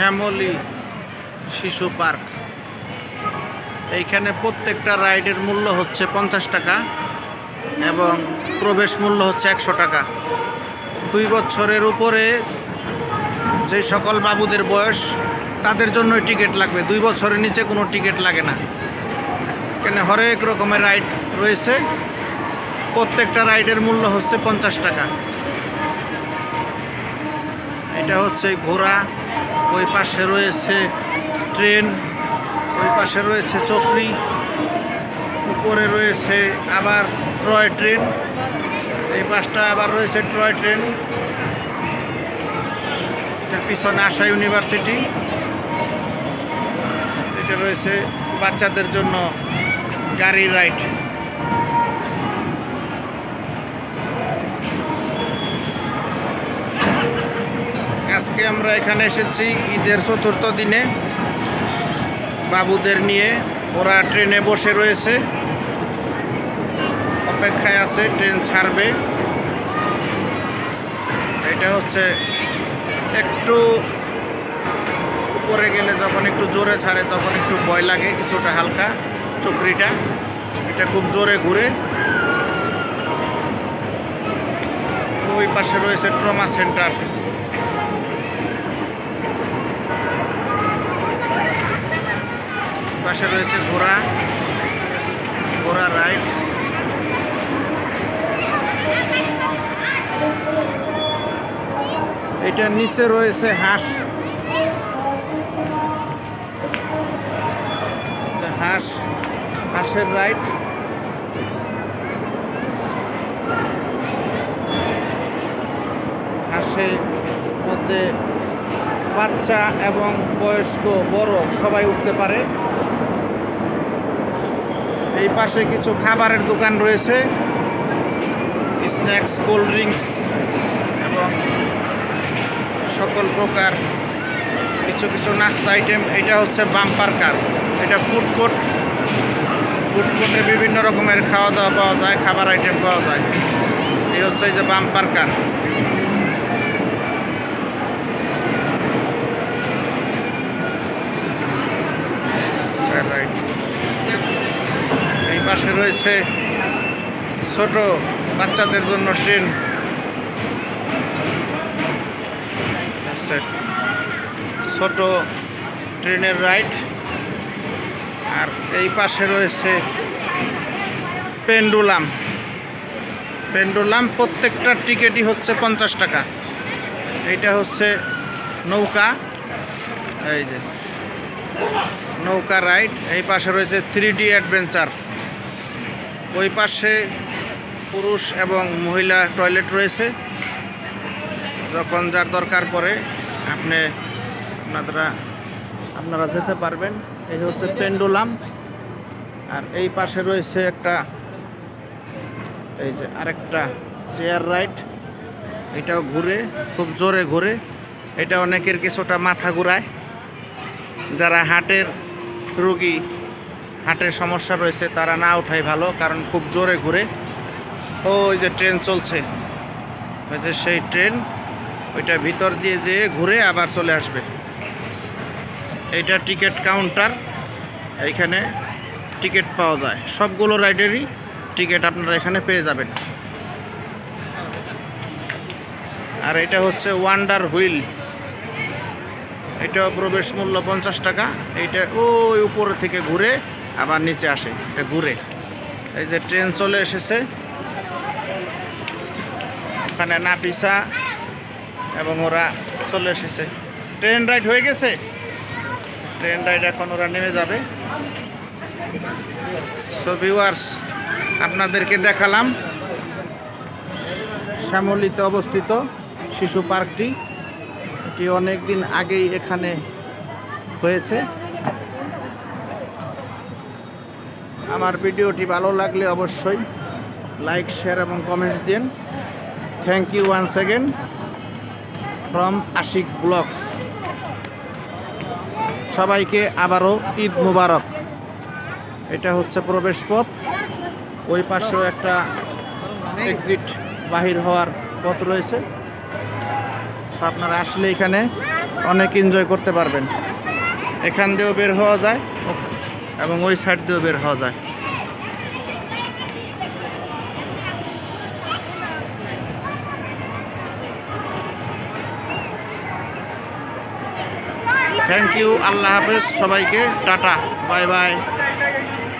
শ্যামলী শিশু পার্ক। এইখানে প্রত্যেকটা রাইডের মূল্য হচ্ছে পঞ্চাশ টাকা এবং প্রবেশ মূল্য হচ্ছে একশো টাকা। দুই বছরের উপরে যে সকল বাবুদের বয়স, তাদের জন্য টিকিট লাগবে। দুই বছরের নিচে কোনো টিকিট লাগে না। এখানে হরেক রকমের রাইড রয়েছে। প্রত্যেকটা রাইডের মূল্য হচ্ছে পঞ্চাশ টাকা। এটা হচ্ছে ঘোড়া ওই পাশে রয়েছে ট্রেন, ওই পাশে রয়েছে চকরি, উপরে রয়েছে আবার ট্রয় ট্রেন, এই পাশটা আবার রয়েছে ট্রয় ট্রেন। এর পিছনে আশা ইউনিভার্সিটি, এটা রয়েছে বাচ্চাদের জন্য গাড়ি রাইড। আজকে আমরা এখানে এসেছি ঈদের চতুর্থ দিনে। বাবুদের নিয়ে। ওরা ট্রেনে বসে রয়েছে। অপেক্ষায় আছে, ট্রেন ছাড়বে। এটা হচ্ছে একটু উপরে গেলে যখন একটু জোরে ছাড়ে, তখন একটু ভয় লাগে, কিছুটা হালকা চকরিটা। এটা খুব জোরে ঘুরে। ওই পাশে রয়েছে ট্রমা সেন্টার। পাশে রয়েছে ঘোড়া। ঘোড়া রাইড। এটার নিচে রয়েছে হাঁস। হাঁস, হাঁসের রাইড। হাঁসের মধ্যে বাচ্চা এবং বয়স্ক, বড় সবাই উঠতে পারে। এই পাশে কিছু খাবারের দোকান রয়েছে। স্ন্যাক্স, কোল্ড ড্রিঙ্কস এবং সকল প্রকার কিছু কিছু নাস্তা আইটেম। এটা হচ্ছে বাম্পার কার। এটা ফুড কোর্ট। ফুড কোর্টে বিভিন্ন রকমের খাওয়া দাওয়া পাওয়া যায়, খাবার আইটেম পাওয়া যায়। এই হচ্ছে যে বাম্পার কার রাইট এই পাশে রয়েছে ছোট বাচ্চাদের জন্য ট্রেন ছোট ট্রেনের রাইড আর এই পাশে রয়েছে পেন্ডুলাম। পেন্ডুলাম প্রত্যেকটা টিকিটই হচ্ছে পঞ্চাশ টাকা। এইটা হচ্ছে নৌকা। এই যে, নৌকা রাইড এই পাশে রয়েছে থ্রি ডি অ্যাডভেঞ্চার। ওই পাশে পুরুষ এবং মহিলা টয়লেট রয়েছে। যখন যার দরকার পড়ে আপনি আপনারা আপনারা যেতে পারবেন। এই হচ্ছে পেন্ডুলাম। আর এই পাশে রয়েছে একটা, এই যে আরেকটা চেয়ার রাইড এটাও ঘুরে, খুব জোরে ঘুরে। এটা অনেকের কিছুটা মাথা ঘুরায়। যারা হার্টের রোগী হার্টের সমস্যা রয়েছে, তারা না ওঠাই ভালো, কারণ খুব জোরে ঘুরে। ওই যে ট্রেন চলছে। ওই যে সেই ট্রেন, ওইটা ভিতর দিয়ে যেয়ে ঘুরে আবার চলে আসবে। এইটা টিকিট কাউন্টার, এইখানে টিকিট পাওয়া যায়। সবগুলো রাইডেরই টিকিট আপনারা এখানে পেয়ে যাবেন। আর এটা হচ্ছে ওয়ান্ডার হুইল এটা প্রবেশ মূল্য পঞ্চাশ টাকা। এইটা ওই উপরে থেকে ঘুরে আবার নিচে আসে ঘুরে। এই যে ট্রেন চলে এসেছে। ওখানে নাপিসা এবং ওরা চলে এসেছে। ট্রেন রাইড হয়ে গেছে? ট্রেন রাইড এখন ওরা নেমে যাবে। সো ভিউয়ার্স আপনাদেরকে দেখালাম। শ্যামলিতে অবস্থিত শিশু পার্কটি। এটি অনেক দিন আগেই এখানে হয়েছে। আমার ভিডিওটি ভালো লাগলে অবশ্যই লাইক, শেয়ার এবং কমেন্টস দিন। Thank you one second from Ashik blogs সবাইকে আবারও ঈদ মুবারক। এটা হচ্ছে প্রবেশ পথ। ওই পাশেও একটা এক্সিট বাহির হওয়ার পথ রয়েছে। আপনারা আসলে এখানে অনেক এনজয় করতে পারবেন। এখান দিয়েও বের হওয়া যায় এবং ওই সাইড দিয়েও বের হওয়া যায়। থ্যাংক ইউ আল্লাহ হাফেজ সবাইকে টাটা বাই বাই।